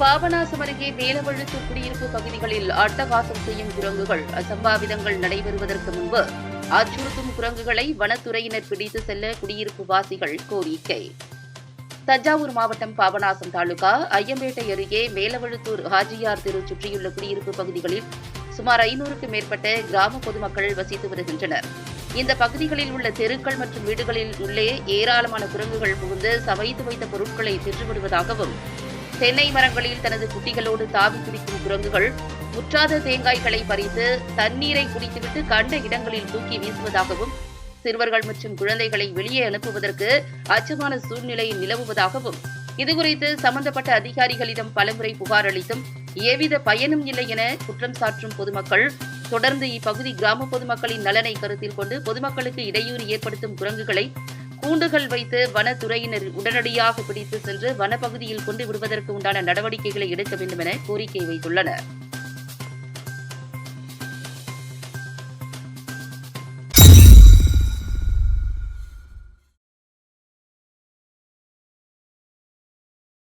பாபநாசம் அருகே மேலவழுத்து குடியிருப்பு பகுதிகளில் அட்டகாசம் செய்யும் குரங்குகள் அசம்பாவிதங்கள் நடைபெறுவதற்கு முன்பு அச்சுறுத்தும் குரங்குகளை வனத்துறையினர் பிடித்து செல்ல குடியிருப்பு வாசிகள் கோரிக்கை. தஞ்சாவூர் மாவட்டம் பாபநாசம் தாலுகா ஐயம்பேட்டை அருகே மேலவழுத்தூர் ஹாஜியார் தெரு சுற்றியுள்ள குடியிருப்பு பகுதிகளில் சுமார் ஐநூறுக்கும் மேற்பட்ட கிராம பொதுமக்கள் வசித்து வருகின்றனர். இந்த பகுதிகளில் உள்ள தெருக்கள் மற்றும் வீடுகளில் உள்ளே ஏராளமான குரங்குகள் புகுந்து சமைத்து வைத்த பொருட்களை தின்று வருவதாகவும் தென்னை மரங்களில் தனது குட்டிகளோடு தாவி குதிக்கும் குரங்குகள் முற்றாத தேங்காய்களை பறித்து தண்ணீரை குடித்துவிட்டு கண்ட இடங்களில் தூக்கி வீசுவதாகவும் சிறுவர்கள் மற்றும் குழந்தைகளை வெளியே அனுப்புவதற்கு அச்சமான சூழ்நிலை நிலவுவதாகவும் இதுகுறித்து சம்பந்தப்பட்ட அதிகாரிகளிடம் பலமுறை புகார் அளித்தும் எவ்வித பயனும் இல்லை என குற்றம் சாற்றும் பொதுமக்கள் தொடர்ந்து இப்பகுதி கிராம பொதுமக்களின் நலனை கருத்தில் கொண்டு பொதுமக்களுக்கு இடையூறு ஏற்படுத்தும் குரங்குகளை கூண்டுகள் வைத்து வனத்துறையினர் உடனடியாக பிடித்து சென்று வனப்பகுதியில் கொண்டு விடுவதற்கு உண்டான நடவடிக்கைகளை எடுக்க வேண்டும் என கோரிக்கை வைத்துள்ளனர்.